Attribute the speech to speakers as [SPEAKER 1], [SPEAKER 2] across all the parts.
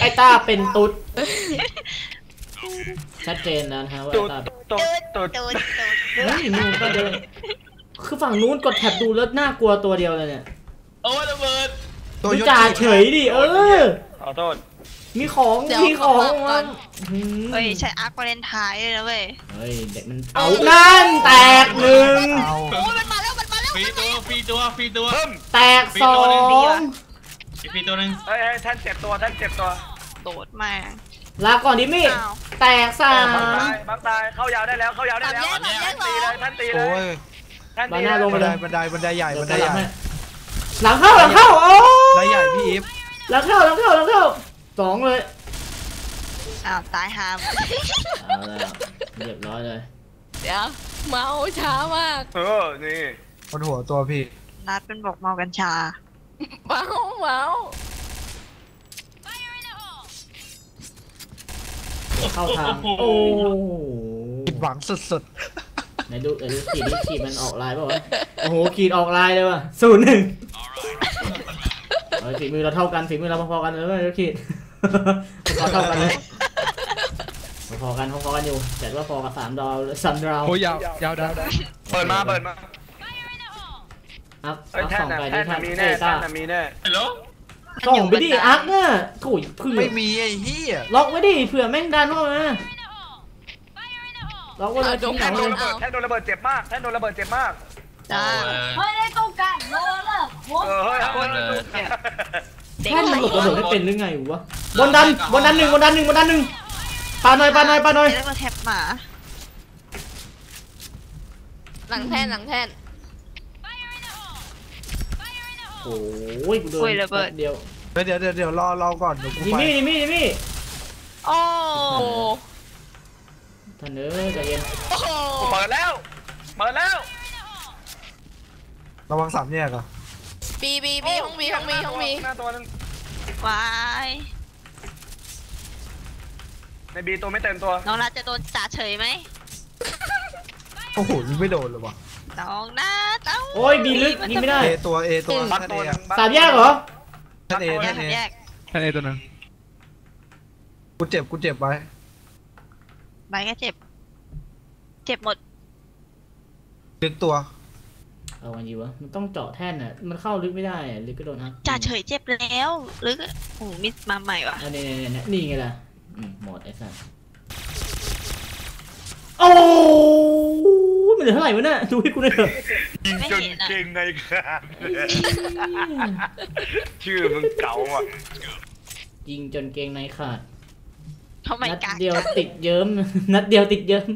[SPEAKER 1] ไอ้ต้าเป็นตุ๊ด ชัดเจนแล้วนะฮะว่า
[SPEAKER 2] ตุ
[SPEAKER 1] ไอ้
[SPEAKER 2] ด
[SPEAKER 1] ต้า
[SPEAKER 2] ตุดตุด
[SPEAKER 3] ตูดตูด
[SPEAKER 1] เฮ้ยนู่นก็เดินคือฝั่งนู้นกดแท็บดูแล้วน่ากลัวตัวเดียวเลยเนี่ย
[SPEAKER 4] โอ้ยระเบิด
[SPEAKER 5] ตัว
[SPEAKER 1] ดู
[SPEAKER 5] ยศ
[SPEAKER 1] จ่าเฉยดิเออ
[SPEAKER 2] ขอโทษ
[SPEAKER 1] มีของ
[SPEAKER 3] เดี๋ยว
[SPEAKER 1] มีของ
[SPEAKER 3] ขอบอกก่อน
[SPEAKER 1] หืม
[SPEAKER 3] เฮ้ยใช้อาร์ควาเลนไทน์เลยนะเว้ย
[SPEAKER 1] เฮ้ยเด็กมันเอานั่นแตกหนึ่ง
[SPEAKER 5] เอา
[SPEAKER 3] โอ้ยมันมาแล้วมันมาแล้ว
[SPEAKER 4] ฟรีตัวฟรีตัวฟรีตัว
[SPEAKER 2] เพิ่ม
[SPEAKER 1] แตกสอง
[SPEAKER 4] ฟรีตัวหนึ่ง
[SPEAKER 2] เฮ้ยเฮ้ยท่านเจ็บตัวท่านเจ็บตัว
[SPEAKER 3] โดดมา
[SPEAKER 1] ลาก่อนดิมี่
[SPEAKER 3] อ้าว
[SPEAKER 1] แตกสา
[SPEAKER 2] บัง
[SPEAKER 1] ม
[SPEAKER 2] ตายบังตายเข้ายาวได้แล้วเข้ายาวได้แล้ว
[SPEAKER 3] สามแยกสามแยก
[SPEAKER 2] ตีเลยท่านตีเล
[SPEAKER 5] โอ้
[SPEAKER 2] ย
[SPEAKER 5] ย
[SPEAKER 2] ท่าน
[SPEAKER 1] บา
[SPEAKER 2] ตี
[SPEAKER 1] หน้า
[SPEAKER 2] เลย
[SPEAKER 1] ลง
[SPEAKER 5] บั
[SPEAKER 1] มานเล
[SPEAKER 5] ได
[SPEAKER 1] ย
[SPEAKER 5] บันไดบันไดใหญ่
[SPEAKER 1] เดี๋ย
[SPEAKER 5] บั
[SPEAKER 1] วนจะ
[SPEAKER 5] ได
[SPEAKER 1] ห
[SPEAKER 5] ให
[SPEAKER 1] ลั
[SPEAKER 5] ญ่
[SPEAKER 1] งให้หลังเข้าหลังเข้าโอ้
[SPEAKER 5] บันไดใหญ่พี่อีฟ
[SPEAKER 1] หลังเข้าหลังเข้าหลังเข้าสองเลย
[SPEAKER 3] อ้าวตายหาม
[SPEAKER 1] เอาแล้วเรียบร้อยเลย
[SPEAKER 6] เดี๋ยวเมาช้ามาก
[SPEAKER 2] เออนี่
[SPEAKER 5] บนหัวตัวพี่
[SPEAKER 3] นัดเป็นบอกเมากัญชา
[SPEAKER 6] เมาเมา
[SPEAKER 1] เข้าทางโอ้
[SPEAKER 5] ผิดหวังสุด
[SPEAKER 1] ไหนดูไหนดูขีดนี่ขีดมันออกลายเปล่าวะโอ้โหขีดออกลายเลยว่ะศูนย์หนึ่งเฮ้ยฝีมือเราเท่ากันฝีมือเราพอๆกันเลยเว้ยขีดพอๆเท่ากันเลยพอๆกันพอๆกันอยู่แต่ว่าพอกับสามดาวซัมดาว
[SPEAKER 5] ๆโอ้ยยาวยาวดาว
[SPEAKER 2] เปิดมาเปิดมา
[SPEAKER 1] อัพ
[SPEAKER 2] เฮ้ย
[SPEAKER 1] อัพ
[SPEAKER 2] แท่
[SPEAKER 1] ส
[SPEAKER 2] น
[SPEAKER 1] อง
[SPEAKER 2] น่ะ
[SPEAKER 1] ไป
[SPEAKER 2] แท่
[SPEAKER 1] ดิ
[SPEAKER 2] น
[SPEAKER 1] ท่า
[SPEAKER 2] น่ะ
[SPEAKER 1] น
[SPEAKER 2] มี
[SPEAKER 1] เอ
[SPEAKER 2] แน่
[SPEAKER 1] ต้า
[SPEAKER 2] แท่นน่ะมีแน่
[SPEAKER 4] ฮัลโหล
[SPEAKER 1] ส่องไปดิอัพเนี่ยโถุยเผื่อ
[SPEAKER 5] ไม่มีไอ้เหี้ย
[SPEAKER 1] ล็อกไว้ดิเผื่อแม่งดันเข้ามาล็อกไว้เลย
[SPEAKER 6] เอา
[SPEAKER 1] ทิ้งห
[SPEAKER 2] แท่
[SPEAKER 1] นั
[SPEAKER 2] น
[SPEAKER 1] ง
[SPEAKER 2] โด
[SPEAKER 1] เล
[SPEAKER 2] น
[SPEAKER 1] ย
[SPEAKER 2] ระเบิดแท่นโดนระเบิดเจ็บมากแท่นโดนระเบิดเจ็บมาก
[SPEAKER 3] จ้า
[SPEAKER 7] ไม่ได้ต้องการโลละผม
[SPEAKER 2] เออเฮ้ยเฮ้ย
[SPEAKER 3] เด็ก
[SPEAKER 1] แท่นมันหลบระเบิดไม่เป็นหรือไงวะบนดันบนดันหนึ่งบนดันหนึ่งบนดันหนึ่งปาหน่อยปาหน่อยปาหน่อย
[SPEAKER 3] แล้วก็แท็บหมา
[SPEAKER 6] หลังแท่นหลังแท่น
[SPEAKER 1] โอ้ยกูโดนแป๊บเดียว
[SPEAKER 5] เดี๋ยวเดี๋ยวเดี๋ยวรอรอก่อนเดี๋ยวกู
[SPEAKER 1] ดิ
[SPEAKER 5] ไป
[SPEAKER 1] มี่ดิมี่ดิมี่
[SPEAKER 3] โอ้
[SPEAKER 6] โอ้
[SPEAKER 1] ท่านเอ้ยใจเย็น
[SPEAKER 6] โอ้โห
[SPEAKER 2] เปิดแล้ว เปิดแล้ว
[SPEAKER 5] ระวังสามแยกอะ
[SPEAKER 6] บีบีบีห้องบีห้องบีห้องบี
[SPEAKER 2] หน้าตัวนึง
[SPEAKER 3] วาย
[SPEAKER 2] ในบีตัวไม่เต็มตัว
[SPEAKER 3] น้องนัดจะโดนจ่าเฉยไหม
[SPEAKER 5] โอ้โหยิงไม่โดนเลยวะ
[SPEAKER 3] น้องนัดเอ้า
[SPEAKER 1] โอ้ยบีลึกยิงไม่ได้
[SPEAKER 5] เอตัวเอตัว
[SPEAKER 2] บัก
[SPEAKER 5] ท่าน
[SPEAKER 2] ตั
[SPEAKER 5] เอ
[SPEAKER 2] วหนึ
[SPEAKER 5] อะ
[SPEAKER 2] ง
[SPEAKER 1] สามแยกเหรอ
[SPEAKER 5] ท่านเอ
[SPEAKER 3] แย
[SPEAKER 5] ท่ากนเอ
[SPEAKER 3] แยก
[SPEAKER 5] ท่านเอตัวหนึงกูเจ็บกูเจ็บไว้
[SPEAKER 3] ใบก็เจ็บ เจ็บหมด
[SPEAKER 5] ดึงตัว
[SPEAKER 1] เอาวันยีวะ มันต้องเจาะแท่นอะ มันเข้าลึกไม่ได้อะลึกก็โดนฮัก
[SPEAKER 3] จ่าเฉยเจ็บแล้ว หรือโอ้โหมิสมาใหม่ว่ะ
[SPEAKER 1] อันนี้นี่นี่นี่ไงล่ะอืมหมดไอ้สัสโอ้ย มันเหลือเท่าไหร่วะเนี่ยดูให้กูหน่อยเถอะ
[SPEAKER 2] ยิงจนเก่งในขาดชื่อมึงเก่าอะ
[SPEAKER 1] ยิงจนเกงในขาด
[SPEAKER 3] ทำไม
[SPEAKER 1] นัด
[SPEAKER 3] กาก
[SPEAKER 1] เดียวติดเยิ้ม นัดเดียวติดเยิ้ม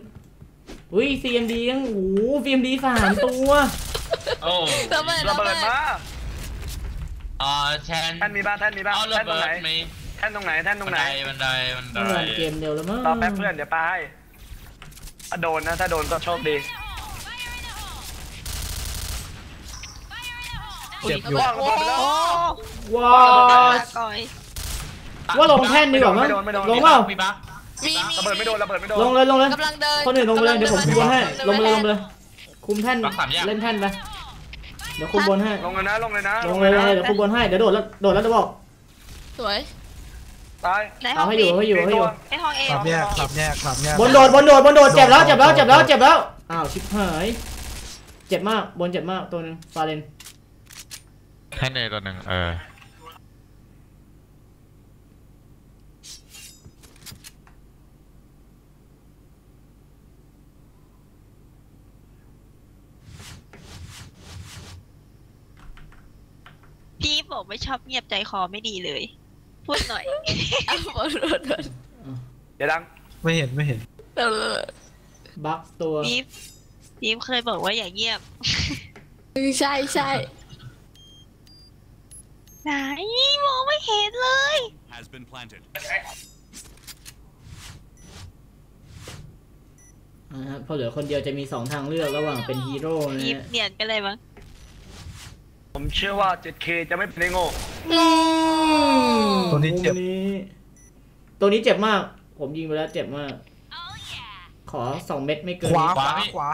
[SPEAKER 1] อุ้ย CMD ยังโอ้โห CMD สามตัว
[SPEAKER 4] โอ้
[SPEAKER 6] ระเบิด
[SPEAKER 2] ระ
[SPEAKER 6] ระ
[SPEAKER 2] เบิ
[SPEAKER 6] เบิ
[SPEAKER 2] ด
[SPEAKER 6] ด
[SPEAKER 2] มา
[SPEAKER 4] อ่าแทน
[SPEAKER 2] แท่นมีบ้างแท่นมีบ้าง
[SPEAKER 4] เอาระ
[SPEAKER 2] แท่นตรง
[SPEAKER 4] เบิ
[SPEAKER 2] ไหน
[SPEAKER 4] ดมี
[SPEAKER 2] แท่นตรงไหนแท่นตรงไหน
[SPEAKER 4] บันไดบันได
[SPEAKER 1] เมื่อ
[SPEAKER 4] บั
[SPEAKER 1] วาน
[SPEAKER 4] น
[SPEAKER 1] เก
[SPEAKER 4] ได
[SPEAKER 1] มเดียวแล้วมั้ง
[SPEAKER 2] รอแป๊บเพื่อนเดี๋ยวปาให้ถ้าโดนนะถ้าโดนก็โชคดี
[SPEAKER 5] เจ็บอยู่
[SPEAKER 2] ว่างระเบิดไปแล้ว
[SPEAKER 3] โอ้
[SPEAKER 1] ว้า
[SPEAKER 3] ลาวก่อย
[SPEAKER 1] ว่าลงแท่นดีกว่ามั้ง
[SPEAKER 2] ไม่โดนไม่โดน
[SPEAKER 1] ลงเปล่า
[SPEAKER 4] มีบัก
[SPEAKER 6] มีมี
[SPEAKER 2] ระเบิดไม่โดนระเบิดไม่โดน
[SPEAKER 1] ลงเลยลงเลย
[SPEAKER 6] กำลังเดิน
[SPEAKER 1] คนอื่นลงไปเลยเดี๋ยวผมคุมบนให้ลงไปเลยลงไปเลยคุมแท่น
[SPEAKER 4] บักสามแยก
[SPEAKER 1] เล่นแท่นไปเดี๋ยวคุมบนให้
[SPEAKER 2] ลงเลยนะลงเลยนะ
[SPEAKER 1] ลงเลยลงเลยเดี๋ยวคุมบนให้เดี๋ยวโดดแล้วโดดแล้วเดี๋ยวบอก
[SPEAKER 6] สวย
[SPEAKER 2] ตาย
[SPEAKER 3] ในห้
[SPEAKER 1] เอา
[SPEAKER 3] อง
[SPEAKER 1] ให้อยู่ให้อยู่ให้อยู่
[SPEAKER 3] ในห้องเอ
[SPEAKER 5] สามแยกสามแยกสามแยก
[SPEAKER 1] บนโดดบนโดดบนโดดเจ็บแล้วเจ็บแล้วเจ็บแล้วเจ็บแล้วอ้าวชิบหายเจ็บมากบนเจ็บมากตัวหนึงฟาเรน
[SPEAKER 8] ให้เนยตัวหนึ่งเออ
[SPEAKER 3] พี่บอกไม่ชอบเงียบใจคอไม่ดีเลย พูดหน่อย
[SPEAKER 6] เอาหมดหมดหมด
[SPEAKER 2] อย่าดัง
[SPEAKER 5] ไม่เห็นไม่เห็น
[SPEAKER 6] เดี๋ยว
[SPEAKER 1] บักตัว
[SPEAKER 3] พีฟพีฟเคยบอกว่าอย่าเงียบ
[SPEAKER 6] ใช่ใช่
[SPEAKER 3] ไหนมองไม่เห็นเลย
[SPEAKER 9] has been planted.
[SPEAKER 1] อ่าฮะพอเหลือคนเดียวจะมีสองทางเลือกระหว่างเป็นฮีโร่นะ
[SPEAKER 3] พีฟ
[SPEAKER 1] ฮะ
[SPEAKER 3] เนียนไปเลยมั้ง
[SPEAKER 2] ผมเชื่อว่า 7K จะไม่เป็นไอ้โง่
[SPEAKER 5] ตัวนี้เจ็บ
[SPEAKER 1] มุมนี้ตัวนี้เจ็บมาก ผมยิงไปแล้วเจ็บมาก ขอสองเม็ดไม่เกิน
[SPEAKER 5] ขวา
[SPEAKER 1] นี้
[SPEAKER 5] ขวาขวา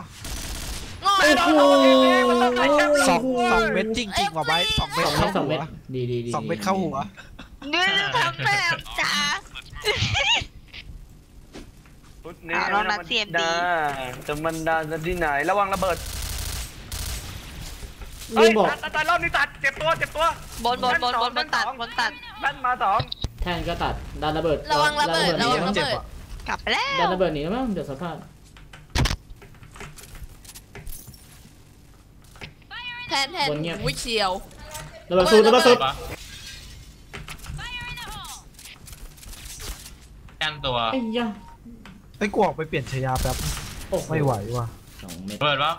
[SPEAKER 1] โอ้โห
[SPEAKER 5] สองสองเม็ดจริงจริงๆว่ะไบร์ทสองเม็ด
[SPEAKER 1] สองเม็
[SPEAKER 5] เข้า
[SPEAKER 1] ดสอง
[SPEAKER 5] หั
[SPEAKER 1] เม็
[SPEAKER 5] ว
[SPEAKER 1] ดดีดีดี
[SPEAKER 5] สองเม็ดเข้าหัว
[SPEAKER 3] เนื้อทำแบบจ้า
[SPEAKER 2] ชุดนี้
[SPEAKER 3] อะลองนัด CMD
[SPEAKER 2] ดาจะมันดาจะที่ไหน ระวังระเบิด
[SPEAKER 1] ลุงบอก
[SPEAKER 2] ตัดตัดตัดรอบนี้ตัด เจ็บตัว เจ็บตัว
[SPEAKER 3] บนบนบนบนบนตัดบนตัด
[SPEAKER 2] นั่นมาสอง
[SPEAKER 1] แท่นก็ตัดดันระเบิด
[SPEAKER 6] ระวังระเบิด
[SPEAKER 1] ดั
[SPEAKER 6] ระ
[SPEAKER 1] น
[SPEAKER 6] วัง
[SPEAKER 1] หนี
[SPEAKER 6] ระ
[SPEAKER 5] เจ็บ
[SPEAKER 6] เบิด
[SPEAKER 5] อะ
[SPEAKER 3] กลับไปแล้ว
[SPEAKER 1] ดันระเบิดหนีแล้วมั้งเดี๋ยวสภาพ
[SPEAKER 6] แทนแทน
[SPEAKER 1] บนเงียบ
[SPEAKER 6] วิเชียว
[SPEAKER 1] ระเบิดสูดระเบิดสูด
[SPEAKER 4] ปะแคนตัว
[SPEAKER 1] ไอ้ยะ
[SPEAKER 5] ไอ้กูออกไปเปลี่ยนชายาแป๊บ
[SPEAKER 1] โอ้โไม่
[SPEAKER 5] ไหวว่ะ
[SPEAKER 1] สองเม็ด
[SPEAKER 4] เปิดปะ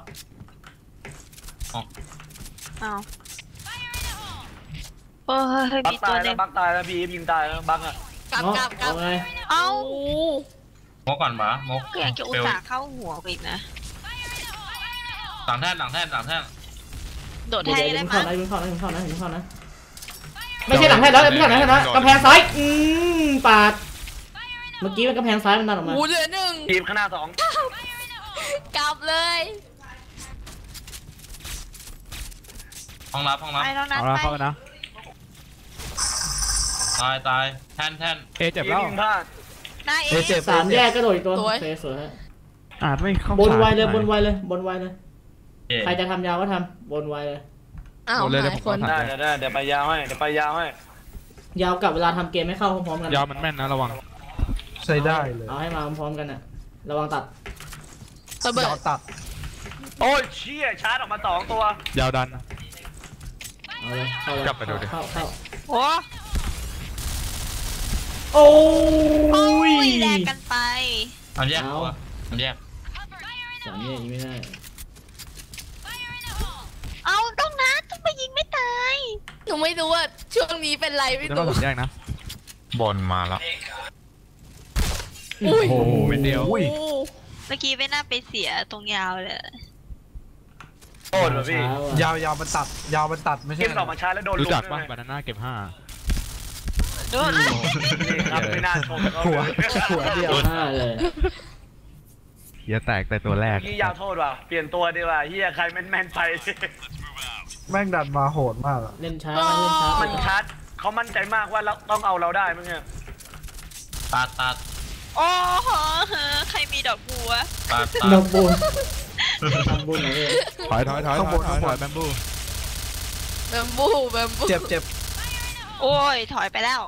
[SPEAKER 3] เอาโอ้ย
[SPEAKER 2] บัก
[SPEAKER 3] มี
[SPEAKER 2] ตา
[SPEAKER 3] ตัวยห
[SPEAKER 2] แล้
[SPEAKER 3] นึ่
[SPEAKER 2] ว
[SPEAKER 3] ง
[SPEAKER 2] บักตายแล้วพี่อีฟยิงตายแล้วบักอะ
[SPEAKER 6] กลับ
[SPEAKER 1] เนาะ
[SPEAKER 6] กลับกลั
[SPEAKER 1] เอา
[SPEAKER 6] บ
[SPEAKER 1] ไง
[SPEAKER 3] เอ้า
[SPEAKER 6] โอ้
[SPEAKER 4] มกก่อนปะมก
[SPEAKER 3] ก็ยังจะอุตส่าห์เข้าหัวไปอีกนะ
[SPEAKER 4] หลังแท่นหลังแท่นหลังแท่น
[SPEAKER 3] โดด
[SPEAKER 1] เดี๋ยว
[SPEAKER 3] แทง
[SPEAKER 1] เดี๋ยว
[SPEAKER 3] ได้
[SPEAKER 1] ยิง
[SPEAKER 3] ไหม
[SPEAKER 1] เข้านะยิงเข้านะยิงเข้านะยิงเข้านะไม่ใช่หลังแท่นแล้วไม่ใช่หลังแท่นแล้วกำแพงซ้ายอืมปาดเมื่อกี้มันกำแพงซ้ายมันดันออกมา
[SPEAKER 6] โหเหลือหนึ่ง
[SPEAKER 2] ทีมข้างหน้าสอง
[SPEAKER 6] กลับเลย
[SPEAKER 4] ห้องรับห้องรับ
[SPEAKER 3] ไปแล้วนะ
[SPEAKER 9] เอาละ
[SPEAKER 3] ไป
[SPEAKER 9] เข้านะ
[SPEAKER 4] ตายตายแท่นแท่น
[SPEAKER 9] เอเจ็บแล้ว
[SPEAKER 2] ยิงพลาด
[SPEAKER 3] นายเอ
[SPEAKER 5] เอะเจ็บ
[SPEAKER 1] สามแยกกระโดดอีกตัว
[SPEAKER 6] สวย
[SPEAKER 1] โอเคสวยฮะ
[SPEAKER 9] อาจไม่เข้า
[SPEAKER 1] บนไวเลย
[SPEAKER 9] ฉาก
[SPEAKER 1] บนไวเลยบนไวเลย
[SPEAKER 4] เอ๊ะ
[SPEAKER 1] ใครจะทำยาวก็ทำบนไวเลย
[SPEAKER 6] อ้าว
[SPEAKER 9] โดนเลย
[SPEAKER 6] หา
[SPEAKER 9] เดี๋ย
[SPEAKER 6] ยว
[SPEAKER 9] ผม
[SPEAKER 6] คน
[SPEAKER 9] ขอ
[SPEAKER 2] ได้เดี๋ยวได้เดี๋ยวไปยาวให้เดี๋ยวไปยาวให้
[SPEAKER 1] ยาวกับเวลาทำเกมไม่เข้าพร้อมๆกัน
[SPEAKER 9] ยาวมันแม่นนะระวัง
[SPEAKER 5] ใช้ได้เลย
[SPEAKER 1] เอาให้มาพร้อมๆกันน่ะ ระวังตัด
[SPEAKER 6] ระเบิ
[SPEAKER 5] ยา
[SPEAKER 6] ด
[SPEAKER 5] วตัด
[SPEAKER 2] โอ้ยเชี่ยชาร์จออกมาสองตัว
[SPEAKER 9] ยาวดัน
[SPEAKER 1] เอาเลยเข้าเลย
[SPEAKER 8] กลับไปดูดิ
[SPEAKER 1] เข้าเข้า
[SPEAKER 3] โอ้
[SPEAKER 1] โอ้
[SPEAKER 3] โอ้
[SPEAKER 1] ย
[SPEAKER 3] ยแลกกันไป
[SPEAKER 4] ทำแยกตัวทำแยก
[SPEAKER 1] สามแยกยิงไม่ได้
[SPEAKER 3] นูไม่
[SPEAKER 6] รู้ว่าช่วงนี้เป็นไรไม่
[SPEAKER 9] แล้วก็
[SPEAKER 6] รู้
[SPEAKER 9] สามแยกนะ
[SPEAKER 8] บนมาแล้ว
[SPEAKER 6] อุ้ย
[SPEAKER 9] โอ้โหเป็นเดียว
[SPEAKER 5] อุ้ย
[SPEAKER 6] โอ้
[SPEAKER 3] เมื่อกี้ไม่น่าไปเสียตรงยาวเลย
[SPEAKER 2] โทษเหรอพี่
[SPEAKER 1] ช้าว่ะ
[SPEAKER 5] ยาวยาวมันตัด ยาวมันตัดไม่
[SPEAKER 2] เก
[SPEAKER 5] ใช่
[SPEAKER 2] มต่อมาชาร์จแล้วโดน
[SPEAKER 9] รู้จัก
[SPEAKER 2] ลุ
[SPEAKER 9] ป่ะ
[SPEAKER 2] ม
[SPEAKER 9] บานาน่าเก็บห้า
[SPEAKER 3] โดน
[SPEAKER 2] นี่ครับไม่น่าชมเขา
[SPEAKER 5] หัว
[SPEAKER 2] เลย
[SPEAKER 5] หัวเดียว
[SPEAKER 1] ห้าเลย
[SPEAKER 9] เฮียแตกแต่ตัวแรก
[SPEAKER 2] เมื่อกี้ยาวโทษว่ะ เปลี่ยนตัวดีกว่าเฮียใครแม่นๆไป
[SPEAKER 5] แม่งดันมาโหดมากอะ
[SPEAKER 1] เล่นช้ามันเล่นช้า
[SPEAKER 2] มันชาร์จเขามั่นใจมากว่าเราต้องเอาเราได้มั้งเนี่ย
[SPEAKER 4] ตัดตัด
[SPEAKER 3] โอ้โหใครมีดอกบัว
[SPEAKER 4] ตัดตั
[SPEAKER 1] น
[SPEAKER 4] ด
[SPEAKER 1] กบุญทำบุญหน่อยเลย
[SPEAKER 9] ถอยถอยถอยถอยถอยถอยแบมบู
[SPEAKER 6] แบมบูแบมบู
[SPEAKER 5] เจ็บเจ็บ
[SPEAKER 3] โอ้ย ถอยไปแล้ว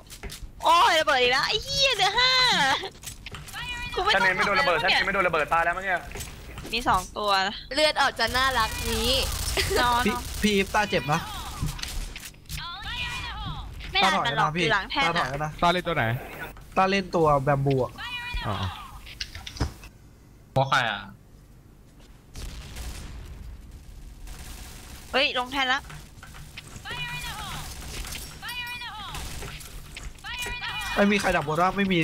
[SPEAKER 3] โอ้ยระเบิดอีกแล้วไอ้เหี้ยเหลือห้ากูไม่
[SPEAKER 2] ถ้า
[SPEAKER 3] ต้
[SPEAKER 2] เน
[SPEAKER 3] อง
[SPEAKER 2] นไม่โดนระเบิดถ้าเนนไม่โดนระเบิดตายแล้วมั้งเนี่ย
[SPEAKER 3] มีสองตัว
[SPEAKER 6] เลือดออกจะน่ารักนี้
[SPEAKER 3] นอน
[SPEAKER 5] พี่พี่อีฟตาเจ็บนะ
[SPEAKER 3] ไม่
[SPEAKER 5] ตา
[SPEAKER 3] น่า
[SPEAKER 5] ถอย
[SPEAKER 3] มัน
[SPEAKER 5] กัน
[SPEAKER 3] หลอ
[SPEAKER 5] นะ
[SPEAKER 3] กอ
[SPEAKER 5] พี่
[SPEAKER 3] ยู่หลังแท่
[SPEAKER 5] ตานถอย
[SPEAKER 3] อะ
[SPEAKER 5] กันนะ
[SPEAKER 9] ตาเล่นตัวไหน
[SPEAKER 5] ตาเล่นตัวแบมบูอะ
[SPEAKER 9] อ๋อ
[SPEAKER 4] หัวใครอะ
[SPEAKER 3] เฮ้ยลงแท่นแล้ว
[SPEAKER 5] ไม่มีใครดับบนว่าไม่มี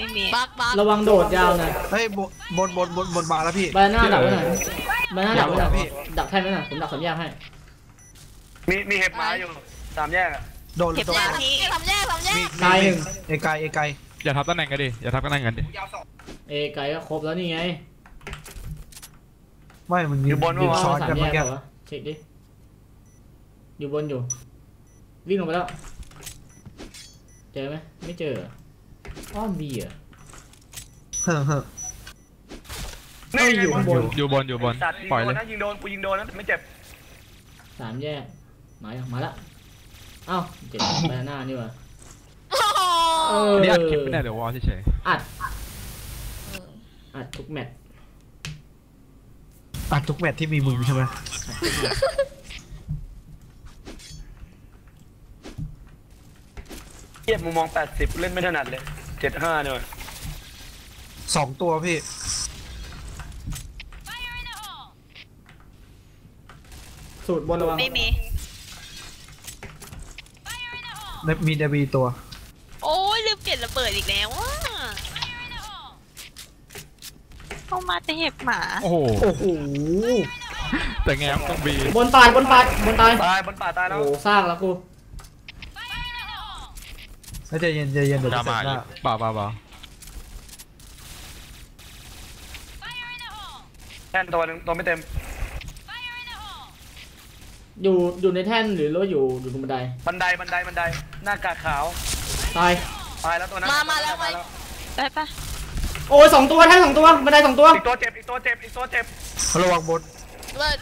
[SPEAKER 3] ไม่มี
[SPEAKER 6] บักบัก
[SPEAKER 1] ระวังโดดยาวนะ
[SPEAKER 5] เฮ้ยบนบนบนบนบนมาแล้วพี่
[SPEAKER 1] บานาน่าดักไว้หน่อยบานาน่าดักไว้หน่อย
[SPEAKER 5] พี่
[SPEAKER 1] ดักแท่นไว้หน่อยผมดักสามแยกให้
[SPEAKER 2] มีมีเห็บหมาอยู่สามแยกอะ
[SPEAKER 5] โดน
[SPEAKER 3] เก็บ
[SPEAKER 5] โดน
[SPEAKER 3] ยา
[SPEAKER 6] ทำแยกทำแยกทำแย
[SPEAKER 5] มี
[SPEAKER 6] ก
[SPEAKER 1] ตายหนึ่ง
[SPEAKER 5] เอไกลเอไกล
[SPEAKER 9] อย่าทับตำแหน่งกันดิอย่าทับตำแหน่งกันดิ
[SPEAKER 1] เอไกลก็ครบแล้วนี่ไง
[SPEAKER 5] ไม่มันมี
[SPEAKER 2] อยู่บน
[SPEAKER 5] มี
[SPEAKER 2] วะ
[SPEAKER 5] ซ้อน
[SPEAKER 1] สา
[SPEAKER 5] กัน
[SPEAKER 1] มแย
[SPEAKER 5] เมื่อกกี้
[SPEAKER 1] เหรอเช็คดิอยู่บนอยู่วิ่งลงไปแล้ว เจอไหมไม่เจอเหร ออ้อมบีเหรอ
[SPEAKER 5] เฮ้อเฮ้อ
[SPEAKER 1] เอ้ยอยู่ข้างบน
[SPEAKER 9] อยู่บนอยู่บน
[SPEAKER 2] จัดยิง
[SPEAKER 9] ปล่อย
[SPEAKER 2] โด
[SPEAKER 9] เล
[SPEAKER 2] น
[SPEAKER 9] ย
[SPEAKER 2] นะยิงโดนกูยิงโดนนะแต่ไม่เจ็บ
[SPEAKER 1] สามแยกมายังมาละเอ้าเจ็บบานาน่านี่หว่า
[SPEAKER 6] โอ้โห
[SPEAKER 1] เออ
[SPEAKER 9] อันนี้อัดคลิปไม่ได้เดี๋ยววอลเฉย
[SPEAKER 1] อัดอัดทุกแมตช์
[SPEAKER 5] อัดทุกแมตช์ที่มีมึงใช่ไหม
[SPEAKER 2] เทียบมุมมอง 80 เล่นไม่ถนัดเลย 75เนี่ย
[SPEAKER 5] สองตัวพี่
[SPEAKER 1] สูตรบนระวัง
[SPEAKER 3] ไม่มี
[SPEAKER 5] มีเดบีตัว
[SPEAKER 3] โอ้ยลืมเปลี่ยนระเบิดอีกแล้วว่ะเข้ามาแต่เห็บหมา
[SPEAKER 9] ๆโอ้โห
[SPEAKER 5] โอ้โห
[SPEAKER 9] แต่แง้มต้องบี
[SPEAKER 1] บนตายบนปาดบนตาย
[SPEAKER 2] ตายบนป่าตายแล้ว
[SPEAKER 1] โอ้โหซากแล้วกู
[SPEAKER 5] แล้วใจเย็นใจเย็นเดี๋ยวจะเสร็จหน้า
[SPEAKER 9] เปล่าเปล่าเปล่า
[SPEAKER 2] แท่นตัวหนึงตัวไม่เต็ม
[SPEAKER 1] อยู่อยู่ในแท่นหรือว่าอยู่อยู่ตรงบันได
[SPEAKER 2] บันไดบันไดบันไดหน้ากากขาว
[SPEAKER 1] ตาย
[SPEAKER 2] ตายแล้วตัวนั้น
[SPEAKER 6] มามาแล้ว
[SPEAKER 2] ตาย
[SPEAKER 3] ได้ปะ
[SPEAKER 1] โอ้ยสองตัวแท่นสองตัวบันไดสองตัว
[SPEAKER 2] อีกตัวเจ็บอีกตัวเจ็บอีกตัวเจ็บ
[SPEAKER 5] ระวังบน
[SPEAKER 6] ระเบิด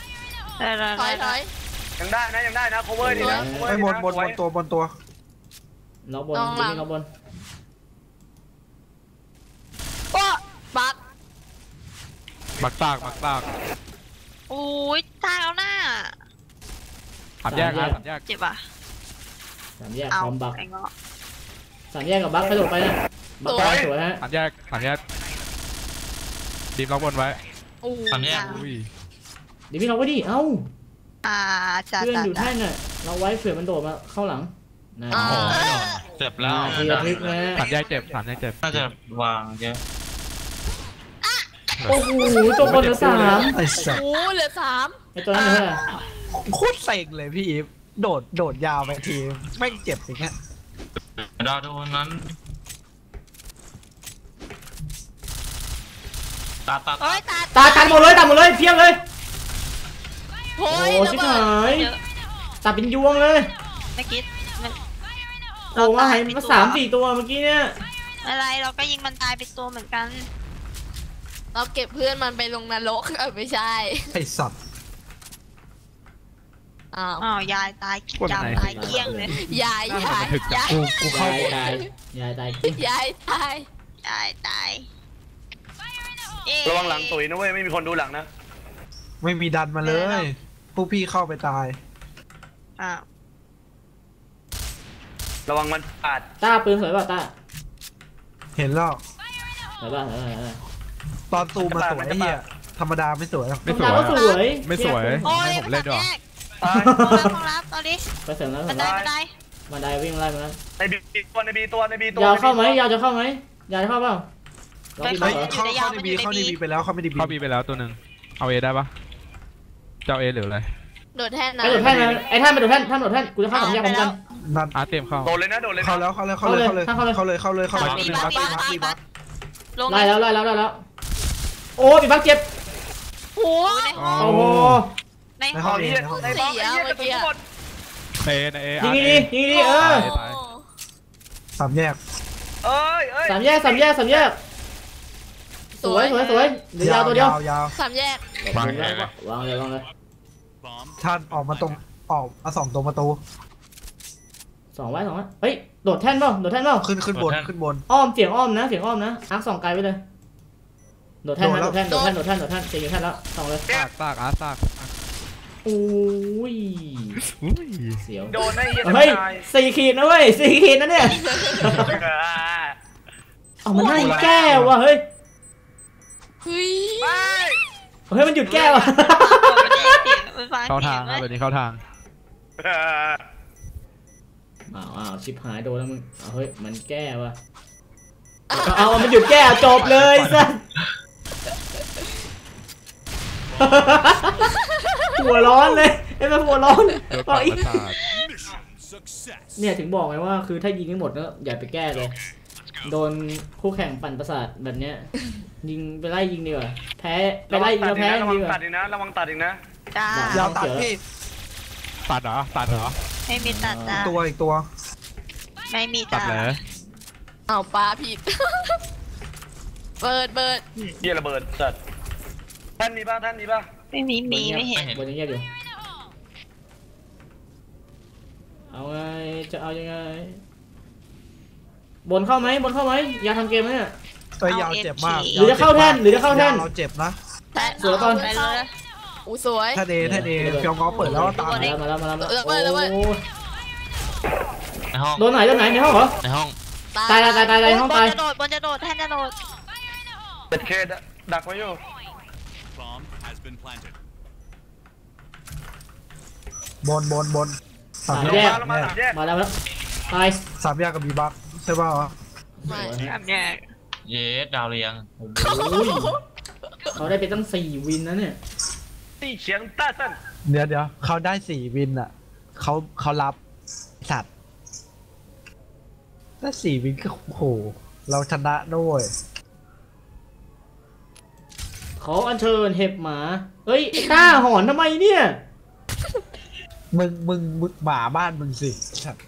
[SPEAKER 3] ได้ได้
[SPEAKER 6] ถอยถ
[SPEAKER 3] ได้
[SPEAKER 6] อย
[SPEAKER 2] ยังได้นะยังได้นะ cover ดีนะ cover
[SPEAKER 5] ไอ้
[SPEAKER 2] ดี
[SPEAKER 5] บน
[SPEAKER 2] นะ
[SPEAKER 5] บนบนตัวบนตัว
[SPEAKER 1] ล็อกบนดิมี่ล็อกบน
[SPEAKER 6] โอ้บัก
[SPEAKER 9] บักตากบักตาก
[SPEAKER 3] โอ้ยตายแล้วหน้า
[SPEAKER 9] สามแยกนะสามแยก
[SPEAKER 3] เจ็บอะ
[SPEAKER 1] สามแยก
[SPEAKER 3] เอา
[SPEAKER 1] พร้อมบัก
[SPEAKER 3] ไอ้เงาะ
[SPEAKER 1] สามแยกกับบักกระโดดไปนะบักตายสวยฮะ
[SPEAKER 9] สามแยกสามแยกดีมล็อกบนไว้
[SPEAKER 6] โอ้
[SPEAKER 4] สามแยก
[SPEAKER 9] อุ้ย
[SPEAKER 1] ดิมี่ล็อกไว้ดิเอ้า
[SPEAKER 3] อ่าจ้า
[SPEAKER 1] เพื่อน
[SPEAKER 3] จ้า
[SPEAKER 1] อยู่
[SPEAKER 3] จ้า
[SPEAKER 1] แท่นน่ะเราไว้เผื่อมันโดดมาเข้าหลัง นะ
[SPEAKER 6] อ่า
[SPEAKER 4] โอ้ไม่โดนเจ็บแล้ว
[SPEAKER 1] ทีละทริกนะ
[SPEAKER 9] สามแยกเจ็บสามแยกเจ็บ
[SPEAKER 4] น่าจะวางเยอะ
[SPEAKER 1] โอ้โหตัวบนเหลือสาม
[SPEAKER 5] ไอ้สัส
[SPEAKER 6] โอ้เหลือสาม
[SPEAKER 1] ไอตัวนั้นเหลือเท่าไหร่
[SPEAKER 5] โคตรเซ็งเลยพี่อีฟโดดโดดยาวไปทีแม่งเจ็บอย่างเงี้ย
[SPEAKER 4] ดาวโดนนั้นตาตา
[SPEAKER 3] โอ้ยตา
[SPEAKER 1] ตาตัดหมดเลยตัดหมดเลยเพียบเลย
[SPEAKER 6] โอ้
[SPEAKER 1] โอ้
[SPEAKER 6] ย
[SPEAKER 1] โห
[SPEAKER 6] ระ
[SPEAKER 1] ชิบ
[SPEAKER 6] เบิด
[SPEAKER 1] หาย
[SPEAKER 3] เยอะ
[SPEAKER 1] ตัดเป็นยวงเลย
[SPEAKER 3] ไม่คิดมัน
[SPEAKER 1] โอ้มาหายมาสามสี่ตัวเมื่อกี้เนี่ย
[SPEAKER 3] อะไรเราก็ยิงมันตายไปตัวเหมือนกัน
[SPEAKER 6] เราเก็บเพื่อนมันไปลงนรกเออไม่ใช่
[SPEAKER 5] ไอ้สัตว์
[SPEAKER 6] อ้าว
[SPEAKER 3] อ้าวยายตายกินจำตายเกลี้ยงเลย
[SPEAKER 6] ยายยายยาย
[SPEAKER 5] กูกูเข้ายา
[SPEAKER 1] ยตายยายตายจริง
[SPEAKER 6] ยายตาย
[SPEAKER 3] ตายตายเอ๊
[SPEAKER 2] ระวังหลังตุ๋ยนะเว้ยไม่มีคนดูหลังนะ
[SPEAKER 5] ไม่มีดันมาเลยพวกพี่เข้าไปตาย
[SPEAKER 3] อ้าว
[SPEAKER 2] ระวังมันปาด
[SPEAKER 1] ต้าปืนสวยเปล่าต้า
[SPEAKER 5] เห็นแล้ว
[SPEAKER 1] สวยเปล่าสวยเปล่าสวยเปล่า
[SPEAKER 5] ตอนซูมมาสวยไอ้เหี้ยธรรมดาไม่สวยหรอก
[SPEAKER 9] ไม่ส
[SPEAKER 1] ต้า
[SPEAKER 9] วย
[SPEAKER 1] ก็สวย
[SPEAKER 9] ไม่สวย
[SPEAKER 3] โอ้ย
[SPEAKER 9] ให้ผมเล่นด้วย
[SPEAKER 3] แยก
[SPEAKER 2] ตาย
[SPEAKER 3] ห้องรับห้องรับตอนนี้
[SPEAKER 1] ไปเสริมแล้ว
[SPEAKER 3] บั
[SPEAKER 1] เสริ
[SPEAKER 3] น
[SPEAKER 1] ม
[SPEAKER 3] ได
[SPEAKER 1] แล้ว
[SPEAKER 3] บันได
[SPEAKER 1] บันไดวิ่งไล่มาแล้ว
[SPEAKER 2] ในบีตัวในบีตัวในบีตัวยา
[SPEAKER 1] วเข้าไหมยาวจะเข้าไหมยาวจะเข้าเปล่าล็อก
[SPEAKER 3] ไป
[SPEAKER 1] อีก
[SPEAKER 3] เข้า
[SPEAKER 1] เหรอ
[SPEAKER 5] เข้าเข้าในบีเข้าในบีไปแล้วเข้าไม่ได้บี
[SPEAKER 9] เข้าบีไปแล้วตัวหนึ่งเอาเอได้ปะเจ้าเอหรืออะไร
[SPEAKER 6] โดดแท่นนะ
[SPEAKER 1] ไอ้โดดแท่นนะไอ้ท่านไปโดดแท่นท่านโดดแท่นกูจะเข้าสามแยกพร้อมกัน
[SPEAKER 5] นั่น
[SPEAKER 9] อาร์ตเต็มเข้า
[SPEAKER 2] โดนเลยนะโดนเลยนะ
[SPEAKER 5] เข้าแล้วเข้าแล้วเข้าเลยเข้าเลย
[SPEAKER 1] เข้าเลย
[SPEAKER 5] เข้าเลยเข้าเลยเข้าเลย
[SPEAKER 3] มี
[SPEAKER 5] เข้า
[SPEAKER 3] บั
[SPEAKER 5] เลย
[SPEAKER 3] สมีบัสมีบัสลง
[SPEAKER 1] ไล่แล้วไล่แล้วไล่แล้วโอ้ปีบักเจ็บ
[SPEAKER 3] โอ้ในห้อง
[SPEAKER 1] โอ้โห
[SPEAKER 3] ใน
[SPEAKER 5] ใน
[SPEAKER 3] ห้
[SPEAKER 5] ห้
[SPEAKER 3] อ
[SPEAKER 5] องง
[SPEAKER 2] ไอ้
[SPEAKER 5] เอ
[SPEAKER 2] เหี้ย
[SPEAKER 5] ในห้อง
[SPEAKER 2] ในบล็อกไอ้เหี้ยกระสุนหมด
[SPEAKER 9] เอในเอ
[SPEAKER 1] ยิงดีๆยิงดีๆเออ
[SPEAKER 9] ตาย
[SPEAKER 5] สามแยก
[SPEAKER 2] เอ้ยเอ้ย
[SPEAKER 1] สามแยกสามแยกสามแยกสวยสวยสวยเหลือยาวตัวเดียว
[SPEAKER 5] ยาว
[SPEAKER 6] สามแยก
[SPEAKER 8] วางแยกเลย
[SPEAKER 1] วางเลยวางเลย
[SPEAKER 5] ท่านออกมาตรงออกมาสองตรงประตู
[SPEAKER 1] สองไว้สองไว้เฮ้ยโดดแท่นเปล่าโดดแท่นเปล่า
[SPEAKER 5] ขึ้นขึ้นบนขึ้นบน
[SPEAKER 1] อ้อมเสียงอ้อมนะเสียงอ้อมนะอาร์คสองไกลไปเลยโดดแท่นนะ
[SPEAKER 5] โด
[SPEAKER 1] โด
[SPEAKER 5] ด
[SPEAKER 1] ด
[SPEAKER 5] แล้
[SPEAKER 1] แท่
[SPEAKER 5] ว
[SPEAKER 1] นโดดแท่นโดดแท่นโดดแท่นเสียงอยู่แท่นแล้วสองเลย
[SPEAKER 9] ซากซากอาร์ตซาก
[SPEAKER 1] โอ้ย
[SPEAKER 9] อุ้ย
[SPEAKER 1] เสียว
[SPEAKER 2] โดนไอ้เหี้ย
[SPEAKER 1] เฮ้ย
[SPEAKER 2] ตาย
[SPEAKER 1] สี่ขีดนะเว้ยสี่ขีดนะเนี่ยเอามันให้แก้วว่ะเฮ้ย
[SPEAKER 6] เฮ้ย
[SPEAKER 2] ไป
[SPEAKER 1] เฮ้ยมันหยุดแก้วอะ
[SPEAKER 9] เข้าทางครับแบบนี้เข้าทาง
[SPEAKER 1] อ้าวอ้าวชิบหายโดนแล้วมึงเอาเฮ้ยมันแก้ว่ะเอาเอามันหยุดแก้วจบเลยสัสหัวร้อนเลยไอ้แม่งหัวร้อน
[SPEAKER 9] โดน
[SPEAKER 1] บอ
[SPEAKER 9] ปากก
[SPEAKER 1] อี
[SPEAKER 9] ป
[SPEAKER 1] ก
[SPEAKER 9] ระสาท
[SPEAKER 1] เนี่ยถึงบอกไงว่าคือถ้ายิงไม่หมดก็อย่าไปแก้เลยโดนคู่แข่งปั่นประสาทแบบเนี้ยยิงไปไล่ยิงดีกว่าแพ้ไประไล่
[SPEAKER 2] วัง
[SPEAKER 1] ยิง
[SPEAKER 2] ตัด
[SPEAKER 1] แล้ว
[SPEAKER 2] อีก
[SPEAKER 1] แพ้
[SPEAKER 2] นะระ
[SPEAKER 1] ดี
[SPEAKER 2] วัง
[SPEAKER 1] กว่า
[SPEAKER 2] ตัดอีกนะระวังตัดอีกนะ
[SPEAKER 3] จ้ายา
[SPEAKER 5] วตัดพี่
[SPEAKER 9] ตัดเหรอตัดเหรอ
[SPEAKER 3] ไม่มีตัดจ้า
[SPEAKER 5] ตัวอีกตัว
[SPEAKER 3] ไม่มี
[SPEAKER 9] ตัด
[SPEAKER 3] จ้า
[SPEAKER 9] เลย
[SPEAKER 6] เอาปลาผิดเปิดเปิด
[SPEAKER 2] เหี้ยระเบิดสัตว์ท่านมีป่ะท่านมีป่ะ
[SPEAKER 3] ไม่มีมีไม่เห็น
[SPEAKER 1] บนยังเงียบอยู่เอาไงจะเอายังไง บนเข้าไหมบนเข้าไหมอย่าทำเกมไหมเนี่ย
[SPEAKER 5] เอ้ยยาวเจ็บมาก
[SPEAKER 1] หรือจะเข้าแท่นหรือจะเข้าแท่น
[SPEAKER 5] ยวเจ็บนะ
[SPEAKER 3] แต่
[SPEAKER 1] สวยก่อน
[SPEAKER 3] ไปเลย
[SPEAKER 6] อู้สวย
[SPEAKER 5] ท่านเอท่านเอเฟียงง้อเปิดแล้วตาม
[SPEAKER 1] มาแล้วมาแล้วมาแล้วมาแล้ว
[SPEAKER 6] เออเว้ยเออเว้ย
[SPEAKER 1] โอ้ย
[SPEAKER 4] ในห้อง
[SPEAKER 1] โดนไหนโดนไหนในห้องเหรอ
[SPEAKER 4] ในห้อง
[SPEAKER 1] ตายตายตายตายตายห้อง
[SPEAKER 3] บ
[SPEAKER 1] ตาย
[SPEAKER 3] นจะโดดบนจะโดดแท่นจะโดด
[SPEAKER 2] เป็ดเคดักไว้อยู่
[SPEAKER 5] บนบนบนสาม
[SPEAKER 1] สาม
[SPEAKER 5] แย
[SPEAKER 1] แย
[SPEAKER 5] ก
[SPEAKER 1] ก
[SPEAKER 2] ลงมาสามแยก
[SPEAKER 1] มาแล้วมาแล้วตาย
[SPEAKER 5] สามแยกกับบีบักใช่ป่าวะ
[SPEAKER 6] ไม่
[SPEAKER 3] สามแยก
[SPEAKER 4] เยสดาวเรียง
[SPEAKER 1] โอ้ยเขาได้ไปตั้งสี่วินนะเนี่ย
[SPEAKER 2] ตีเฉียงต้าสั้น
[SPEAKER 5] เดี๋ยวเดี๋ยวเขาได้สี่วินอะเขาเขารับสัตว์ถ้สี่วินก็โอ้โหเราชนะด้วย
[SPEAKER 1] ขออัญเชิญเห็บหมาเฮ้ยไอ้ต้าหอนทำไมเนี่ย
[SPEAKER 5] มึงมึงมึงหมาบ้านมึงสิสัตว์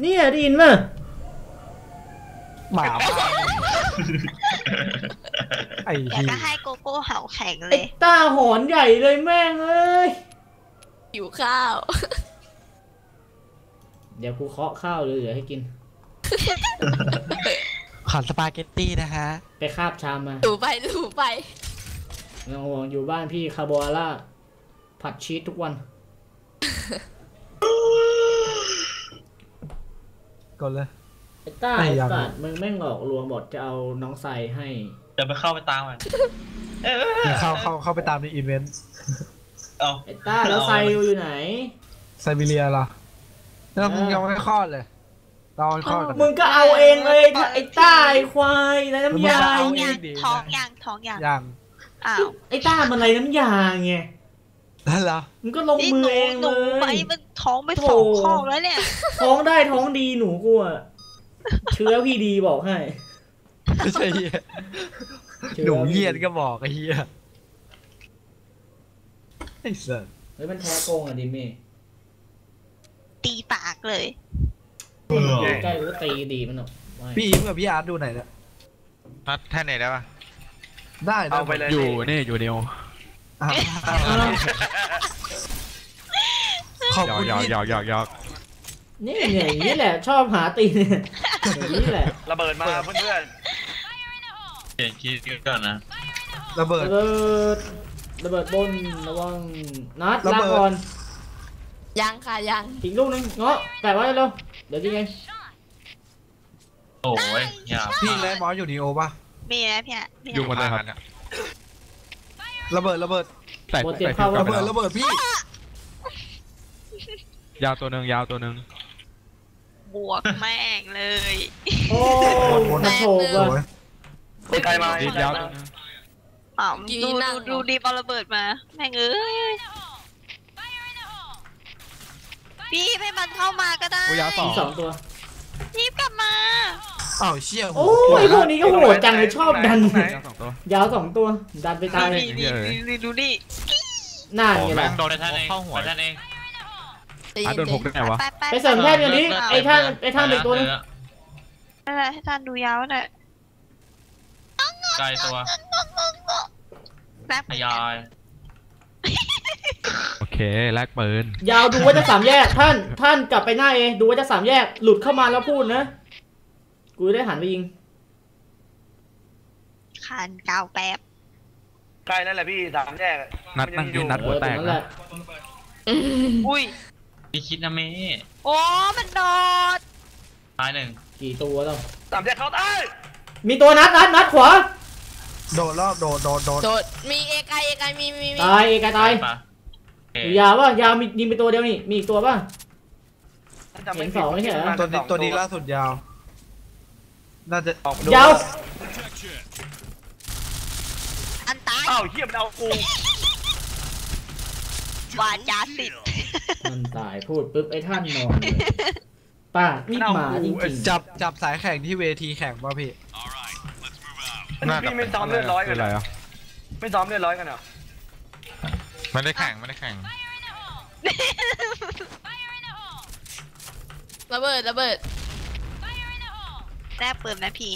[SPEAKER 1] เนี่ยได้ยินป่ะ
[SPEAKER 5] หมาบ้า ไอ้
[SPEAKER 3] แล้ว
[SPEAKER 5] เหี้ย
[SPEAKER 3] ก็ให้โกโก้เห่าแข็งเล
[SPEAKER 1] ไอ้
[SPEAKER 3] ย
[SPEAKER 1] ต้าหอนใหญ่เลยแม่งเอ้ย
[SPEAKER 6] หิวข้าว
[SPEAKER 1] เดี๋ยวกูเคาะข้าวเหลือๆให้กิน
[SPEAKER 5] ขอสปาเกตตี้นะฮะ
[SPEAKER 1] ไปคาบชามมา
[SPEAKER 6] ถูไปถูไป
[SPEAKER 1] ไม่ต้องห่วงอยู่บ้านพี่คาโบอาร่า ผัดชีสทุกวัน
[SPEAKER 5] กดเลย
[SPEAKER 1] ไอ้ต้า
[SPEAKER 5] ไอ้
[SPEAKER 1] ไอ้
[SPEAKER 5] ยัง
[SPEAKER 1] สัตว์มึงแม่งหลอกลวงบอกจะเอาน้องใส่ให้
[SPEAKER 4] จะไปเข้าไปตามมันเออ
[SPEAKER 5] เข้าเข้าเข้าไปตามในอีเวนต์
[SPEAKER 4] เอา
[SPEAKER 1] ไอ้ต้าแล้วไซอยู่ไหน
[SPEAKER 5] ไซบีเรียเหรอแล้วมึงยังไม่คลอดเลยรอคลอดก่อน
[SPEAKER 1] มึงก็เอาเองเลยถ้าไอ้ต้าไอ้ควายไรน้ำยา
[SPEAKER 5] เอา
[SPEAKER 3] ท้อง
[SPEAKER 5] เยั
[SPEAKER 3] ง
[SPEAKER 5] ดี
[SPEAKER 3] ท้อง
[SPEAKER 5] นะ
[SPEAKER 3] ยังท้องยัง
[SPEAKER 5] ยัง
[SPEAKER 3] อ้าว
[SPEAKER 1] ไอ้ต้ามันไรน้ำยาไง
[SPEAKER 5] นั่นเหรอ
[SPEAKER 1] มึงก็ลง
[SPEAKER 3] นี่
[SPEAKER 1] มื
[SPEAKER 3] ห
[SPEAKER 1] อ
[SPEAKER 3] นู
[SPEAKER 1] เอง
[SPEAKER 3] ห
[SPEAKER 1] เล
[SPEAKER 3] นูไป
[SPEAKER 1] ย
[SPEAKER 3] มันท้องไป
[SPEAKER 1] โถ
[SPEAKER 3] สองข้อกแล้วเนี่ย
[SPEAKER 1] ท้องได้ท้องดีหนูกูอะเชื้อพี่ดีบอกให้
[SPEAKER 5] ไม่ใช่เหี้ย
[SPEAKER 1] ชื้อ
[SPEAKER 5] หนู
[SPEAKER 1] พี่ดี
[SPEAKER 5] เยียนก็บอกไอ้เหี้ยไอ้สัส
[SPEAKER 1] เฮ้ยมันแท้โกงอะดิเม่
[SPEAKER 3] ตีปากเลย
[SPEAKER 1] ใกล้ๆกูก็ตีดีมันหรอกไม่
[SPEAKER 5] พี่อิมกับพี่อาร์ตดูไหนอยเนี่ย
[SPEAKER 8] พัดแท่นไหนได้ปะ
[SPEAKER 5] ได้ด้
[SPEAKER 2] เอาไปเลย
[SPEAKER 9] อยู่นี่อยู่เดียว
[SPEAKER 5] อะขอบ
[SPEAKER 9] หยอก
[SPEAKER 5] คุณ
[SPEAKER 9] หยอก
[SPEAKER 5] ที่
[SPEAKER 9] หยอกหยอกหยอก
[SPEAKER 1] นี่เนี่ยอย่างนี้แหละ ชอบหาตีเนี่ยอย่างนี้แหละ
[SPEAKER 2] ระเบิดมาเพื่อน
[SPEAKER 4] เปลี่ยนคิดก่อนนะ
[SPEAKER 5] ระเบิด
[SPEAKER 1] ระเบิดระเบิดบนระวังนัด
[SPEAKER 5] ระ
[SPEAKER 1] ลา
[SPEAKER 5] เบิด
[SPEAKER 1] ก่อน
[SPEAKER 6] ยังค่ะยัง
[SPEAKER 1] อีกลูกนึงเงาะแปะไว้เร็วเดี๋ยวยิงเอง
[SPEAKER 4] โอ้ยอย่า
[SPEAKER 5] พี่และมอสอยู่ดีโอป่ะ
[SPEAKER 3] มีไหมพี่อะมี
[SPEAKER 9] อยู่
[SPEAKER 3] หม
[SPEAKER 9] ดเลยครับ
[SPEAKER 8] เนี่ย
[SPEAKER 5] ระเบิดระเบิด
[SPEAKER 9] ใส่
[SPEAKER 1] บนเตรี
[SPEAKER 9] ใส่
[SPEAKER 1] ยมเข้า
[SPEAKER 9] ฟิวกลั
[SPEAKER 5] ระ
[SPEAKER 9] ไป
[SPEAKER 5] เบิด
[SPEAKER 9] แล้ว
[SPEAKER 5] ระเบิดพี่
[SPEAKER 9] ยาวตัวหนึ่งยาวตัวหนึ่ง
[SPEAKER 3] บวกแม่งเลย
[SPEAKER 1] โอ้มันโถก
[SPEAKER 5] โอ้
[SPEAKER 1] ว่ะ
[SPEAKER 5] ย
[SPEAKER 2] ๆคนไกลมา
[SPEAKER 9] ดีดยาวตัวหนึ่ง
[SPEAKER 3] อ้าว
[SPEAKER 6] กี่
[SPEAKER 3] ดู
[SPEAKER 6] นั่ง
[SPEAKER 3] ดูดูดีบอลระเบิดมา แม่งเอ้ยพี่ให้มันเข้ามาก็ได้
[SPEAKER 9] กูยาวสอ
[SPEAKER 1] มี
[SPEAKER 9] ง
[SPEAKER 1] สองตัว
[SPEAKER 3] รีบกลับมา
[SPEAKER 5] อ้าวเชี่ย
[SPEAKER 1] โอ้ยพวกนี้ก็โหดจังเลยชอบดัน
[SPEAKER 9] ยาวสองตัวยา
[SPEAKER 1] วสองตัวดันไปตาย
[SPEAKER 3] นี่นี่นี่นี่ดูนี่
[SPEAKER 1] หน้า
[SPEAKER 8] โอ้
[SPEAKER 1] นี่แห
[SPEAKER 8] แม่
[SPEAKER 1] ละ
[SPEAKER 8] งโดน
[SPEAKER 4] ไปท่านเอง
[SPEAKER 8] เข้าหัว
[SPEAKER 4] ไปท่านเอง
[SPEAKER 6] ใจ
[SPEAKER 9] อา
[SPEAKER 6] เย็น
[SPEAKER 9] โดนหกได้ไงวะ
[SPEAKER 3] ไปไป
[SPEAKER 1] ไปเสริมแพทย์กันนี้ไอ้ท่านไอ้ท่านอีกตัวนึง
[SPEAKER 3] นั่นแหละให้ท่านดูยาวหน่อย
[SPEAKER 4] ไกลตัว
[SPEAKER 3] แป๊บ
[SPEAKER 4] ทยอย
[SPEAKER 9] โอเค แลกปืน
[SPEAKER 1] ยาวดูว่าจะสามแยก ท่าน ท่านกลับไปหน้าเอดูว่าจะสามแยก หลุดเข้ามาแล้วพูดนะ กูจะได้หันไปยิง
[SPEAKER 3] คันกาวแป๊บ
[SPEAKER 2] ใกล้นั่นแหละพี่สามแยกอะ
[SPEAKER 9] นัดนั่งกินนัด
[SPEAKER 1] เอ
[SPEAKER 9] หัว
[SPEAKER 1] อต
[SPEAKER 9] แต
[SPEAKER 1] รง
[SPEAKER 9] ก
[SPEAKER 1] นั้นแห
[SPEAKER 9] นะ
[SPEAKER 1] ละ
[SPEAKER 3] อุ้ย
[SPEAKER 4] พี่คิดนะเม
[SPEAKER 3] โอ้มันโดด
[SPEAKER 4] ตายหนึ่ง
[SPEAKER 1] กี่ตัวแล้ว
[SPEAKER 2] สามแยกเขาตาย
[SPEAKER 1] มีตัวนัดนัดนัดขวา
[SPEAKER 5] โดดรอบโดดโดดโดด
[SPEAKER 6] โดดมีเอไกเอไกมีมีมี
[SPEAKER 1] ตายเอกายตาย
[SPEAKER 4] ปะโอเค
[SPEAKER 1] อยู่ยาวป่ะยาวมียิงไปตัวเดียวนี่มีอีกตัวป่ะ
[SPEAKER 2] จำ
[SPEAKER 1] เห็นสองไม่ใช่เหรอ
[SPEAKER 5] ตัวนี้ตัวนี้ล่าสุดยาว น่าจะ
[SPEAKER 2] ออกดู
[SPEAKER 1] ยาว
[SPEAKER 3] อันตาย
[SPEAKER 2] อ้าวเฮียมันเอากู
[SPEAKER 3] วาจาสิทธิ์
[SPEAKER 1] มันตายพูดปุ๊บไอ้ท่านนอนเลยป้านี่หมาจริงๆ
[SPEAKER 5] จับจับสายแข่งที่เวทีแข่งป่ะพี่
[SPEAKER 2] พี่ไม่ซ้อมเลือดร้อย
[SPEAKER 9] คื
[SPEAKER 2] กั
[SPEAKER 9] อนอะไร
[SPEAKER 2] เหรอ
[SPEAKER 9] อะ
[SPEAKER 2] ไม่ซ้อมเลือดร้อยกันเหรอ
[SPEAKER 8] ไม่ได้แข่งไม่ได้แข่ง
[SPEAKER 6] ระเบิดระเบิด
[SPEAKER 3] แลกปืนไหมพี่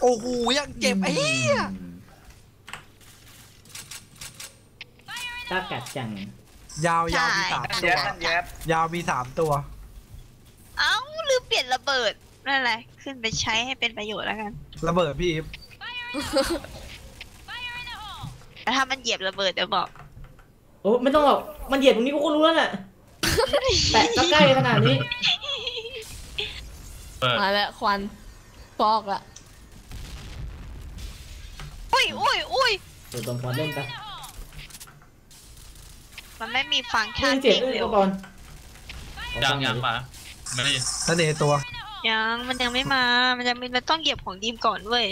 [SPEAKER 5] โอ้โหยังเจ็บไอ้เหี้ย
[SPEAKER 1] ตากัดจัง
[SPEAKER 5] ยาวยาวมีสามตั
[SPEAKER 2] แย้
[SPEAKER 5] ว
[SPEAKER 2] บแย้บ
[SPEAKER 5] ยาวมีสามตัว
[SPEAKER 3] เอ้าลืมเปลี่ยนระเบิด นั่นแหละขึ้นไปใช้ให้เป็นประโยชน์แล้วกัน
[SPEAKER 5] ระเบิดพี่อิฟ
[SPEAKER 3] แล้วถ้ามันเหยียบระเบิดเดี๋ยวบอก
[SPEAKER 1] โอ้ไม่ต้องหรอก มันเหยียบตรงนี้กูก็รู้แล้วแหละแตะก็ใกล้ขนาดนี้
[SPEAKER 4] เปิด
[SPEAKER 6] มาแล้วควันฟอกละ
[SPEAKER 3] อุ้ยอุ้ยอุ้ย
[SPEAKER 1] เดี๋ยวตรงคอนเล่นไป
[SPEAKER 3] มันไม่มีฟังก์ชั
[SPEAKER 1] ข้านง
[SPEAKER 3] จ
[SPEAKER 1] เจ็บ
[SPEAKER 3] ริง
[SPEAKER 1] อึ้ง
[SPEAKER 3] เร็ว
[SPEAKER 1] ก่อน
[SPEAKER 4] ยังยังปะไม่ได้ยิน
[SPEAKER 5] นั่นเองตัว
[SPEAKER 3] ยังมันยังไม่มา มันยังมีมันต้องเหยียบของดีมก่อนเว้ย